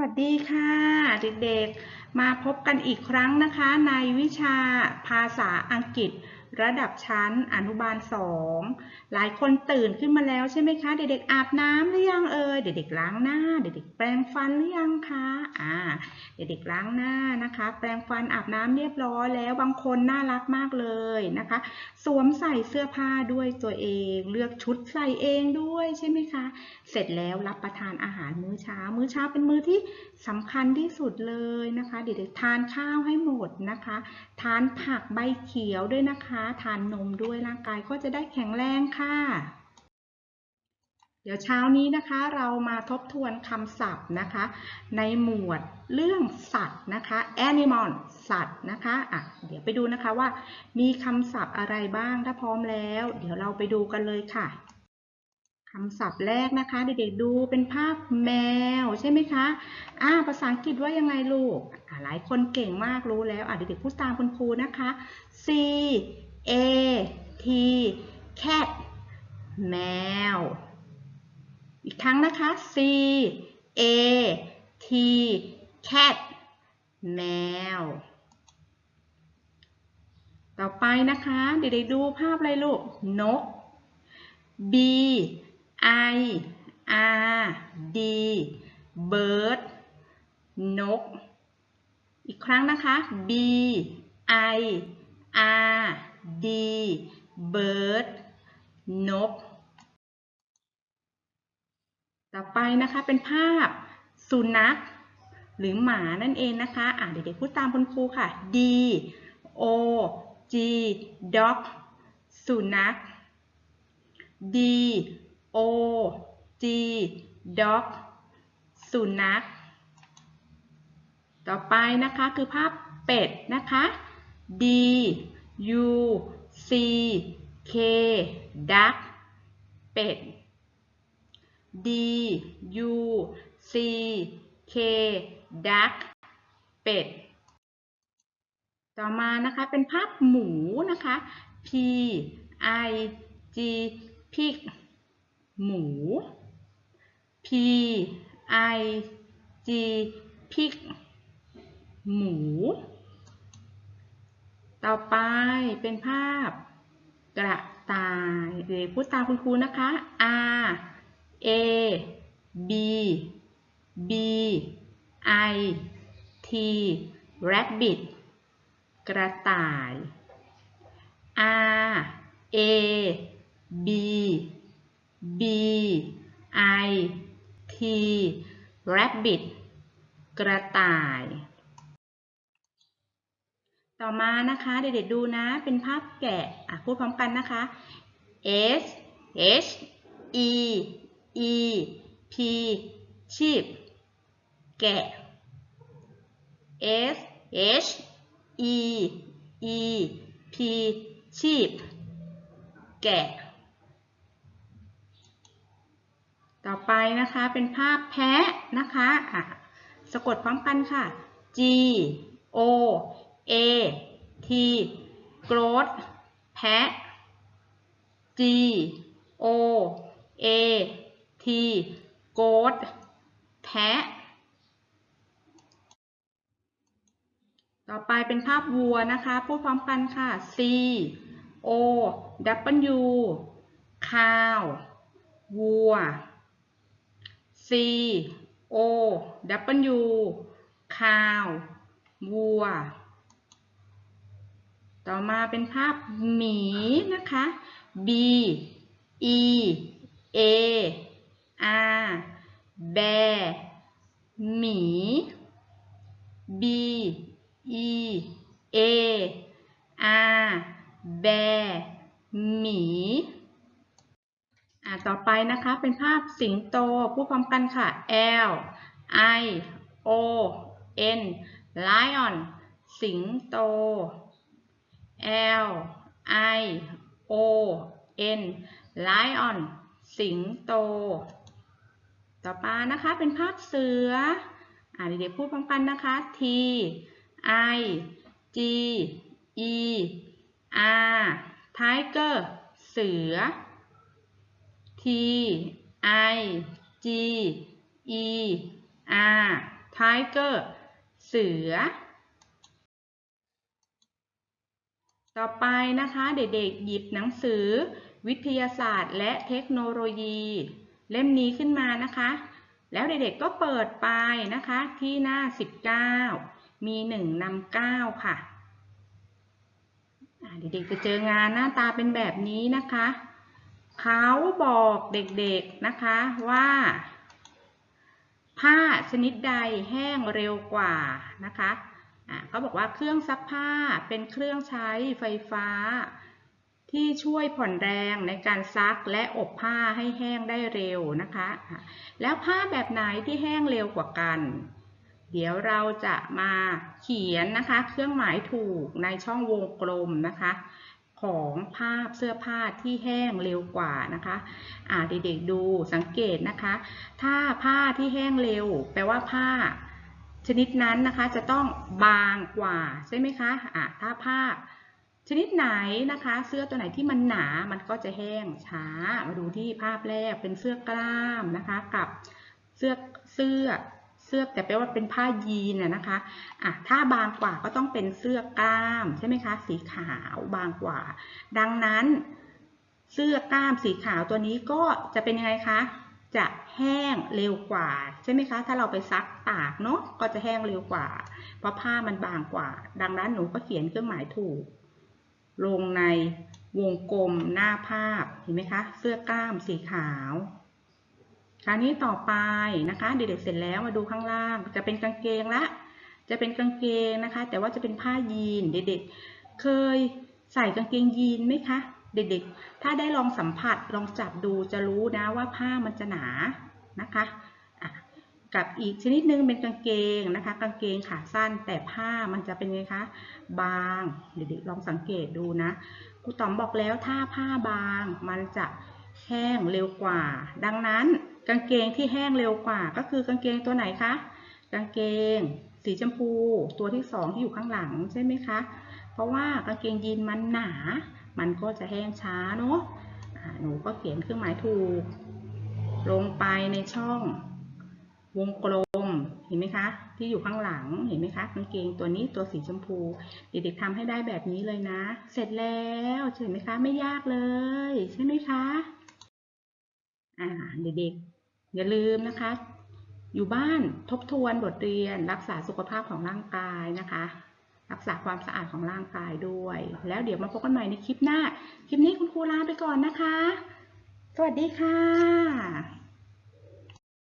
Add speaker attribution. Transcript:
Speaker 1: วัสดีค่ะเด็กๆ มาพบกันอีกครั้งนะคะในวิชาภาษาอังกฤษ ระดับชั้นอนุบาล 2 หลายคนตื่นขึ้นมาแล้วใช่ไหมคะ เด็กๆอาบน้ำหรือยังเอ่ยเด็กๆล้างหน้า เด็กๆแปรงฟันหรือยังคะอ่าเด็กๆล้างหน้านะคะ แปรงฟันอาบน้ำเรียบร้อยแล้วบางคนน่ารักมากเลยนะคะ สวมใส่เสื้อผ้าด้วยตัวเอง เลือกชุดใส่เองด้วยใช่ไหมคะ เสร็จแล้วรับประทานอาหารมื้อเช้า มื้อเช้าเป็นมื้อที่สำคัญที่สุดเลยนะคะ เด็กๆทานข้าวให้หมดนะคะ ทานผักใบเขียวด้วยนะคะทานนมด้วยร่างกายก็จะได้แข็งแรงค่ะ เดี๋ยวเช้านี้นะคะเรามาทบทวนคำศัพท์นะคะ ในหมวดเรื่องสัตว์นะคะ animal สัตว์นะคะอะเดี๋ยวไปดูนะคะว่า มีคำศัพท์อะไรบ้างถ้าพร้อมแล้ว เดี๋ยวเราไปดูกันเลยค่ะคำศัพท์แรกนะคะ เด็กๆดูเป็นภาพแมวใช่ไหมคะอ่าภาษาอังกฤษว่ายังไงลูกหลายคนเก่งมากรู้แล้วอะเด็กๆพูดตามคุณครูนะคะ C A T cat แมว อีกครั้งนะคะ C A T cat แมว ต่อไปนะคะ เด็กๆดูภาพอะไรลูก นก B I R D bird นก อีกครั้งนะคะ B I R D bird นก ต่อไปนะคะเป็นภาพสุนัขหรือหมานั่นเองนะคะอะเด็กๆพูดตามคุณครูค่ะ D O G dog สุนัข D O G dog สุนัข ต่อไปนะคะคือภาพเป็ดนะคะ D U C K duck เป็ด D U C K duck เป็ด ต่อมานะคะเป็นภาพหมูนะคะ P I G pig หมู P I G pig หมู ต่อไปเป็นภาพกระต่ายเดี๋ยวพูดตามคุณครูนะคะ R A B B I T rabbit กระต่าย R A B B I T rabbit กระต่าย ต่อมานะคะ เด็กๆดูนะ เป็นภาพแกะอะพูดพร้อมกันนะคะ S H E E P sheep แกะ S H E E P sheep แกะ ต่อไปนะคะเป็นภาพแพะนะคะอะสะกดพร้อมกันค่ะ G O A T growth แพะ G O A T goat แพะ ต่อไปเป็นภาพวัวนะคะ พูดพร้อมกันค่ะ C O W cow วัว C O W cow วัว ต่อมาเป็นภาพหมีนะคะ B E A R bear หมี B E A R bear หมีอ่าต่อไปนะคะเป็นภาพสิงโตพูดพร้อมกันค่ะ L I O N lion สิงโต L I O N lion สิงโต ต่อไปนะคะเป็นภาพเสืออ่าเด็กๆพูดพร้อมกันนะคะ T I G E R tiger เสือ T I G E R tiger เสือ ต่อไปนะคะเด็กๆหยิบหนังสือ วิทยาศาสตร์ และเทคโนโลยี เล่มนี้ขึ้นมานะคะ แล้วเด็กๆก็เปิดไปนะคะที่หน้า 19 มีหนึ่งนำเก้าค่ะเด็กๆจะเจองานหน้าตาเป็นแบบนี้นะคะ เขาบอกเด็กๆนะคะว่า ผ้าชนิดใดแห้งเร็วกว่านะคะ เขาบอกว่าเครื่องซักผ้าเป็นเครื่องใช้ไฟฟ้า ที่ช่วยผ่อนแรงในการซักและอบผ้าให้แห้งได้เร็วนะคะ แล้วผ้าแบบไหนที่แห้งเร็วกว่ากัน เดี๋ยวเราจะมาเขียนนะคะ เครื่องหมายถูกในช่องวงกลมนะคะ ของภาพเสื้อผ้าที่แห้งเร็วกว่านะคะอ่าเด็กๆดูสังเกตนะคะ ถ้าผ้าที่แห้งเร็ว แปลว่าผ้า ชนิดนั้นนะคะจะต้องบางกว่าใช่ไหมคะอ่าถ้าผ้าชนิดไหนนะคะ เสื้อตัวไหนที่มันหนา มันก็จะแห้งช้า มาดูที่ภาพแรกเป็นเสื้อกล้ามนะคะ กับเสื้อเสื้อเสื้อแต่แปลว่าเป็นผ้ายีนนะคะอะถ้าบางกว่าก็ต้องเป็นเสื้อกล้ามใช่ไหมคะ สีขาวบางกว่า ดังนั้น เสื้อกล้ามสีขาวตัวนี้ก็จะเป็นยังไงคะ จะแห้งเร็วกว่าใช่ไหมคะ ถ้าเราไปซักตากเนาะก็จะแห้งเร็วกว่า เพราะผ้ามันบางกว่า ดังนั้นหนูก็เขียนเครื่องหมายถูก ลงในวงกลมหน้าภาพเห็นไหมคะ เสื้อกล้ามสีขาว คราวนี้ต่อไปนะคะเด็กๆเสร็จแล้วมาดูข้างล่าง จะเป็นกางเกงละ จะเป็นกางเกงนะคะ แต่ว่าจะเป็นผ้ายีนเด็กๆเคยใส่กางเกงยีนไหมคะ เด็กๆ ถ้าได้ลองสัมผัสลองจับดูจะรู้นะว่าผ้ามันจะหนานะคะะกับอีกชนิดนึงเป็นกางเกงนะคะ กางเกงขาสั้นแต่ผ้ามันจะเป็นไงคะ บาง เด็กๆลองสังเกตดูนะครูต๋อมบอกแล้วถ้าผ้าบางมันจะแห้งเร็วกว่า ดังนั้นกางเกงที่แห้งเร็วกว่า ก็คือกางเกงตัวไหนคะ กางเกง สีชมพู ตัวที่สองที่อยู่ข้างหลังใช่ไหมคะ เพราะว่ากางเกงยีนมันหนา มันก็จะแห้งช้าเนาะหนูก็เขียนเครื่องหมายถูก ลงไปในช่องวงกลมเห็นไหมคะ ที่อยู่ข้างหลังเห็นไหมคะกางเกงตัวนี้ตัวสีชมพู เด็กๆทำให้ได้แบบนี้เลยนะ เสร็จแล้วเห็นไหมคะ ไม่ยากเลย ใช่ไหมคะอ่าเด็กๆอย่าลืมนะคะ อยู่บ้านทบทวนบทเรียนรักษาสุขภาพของร่างกายนะคะ รักษาความสะอาดของร่างกายด้วย แล้วเดี๋ยวมาพบกันใหม่ในคลิปหน้า คลิปนี้คุณครูลาไปก่อนนะคะ สวัสดีค่ะ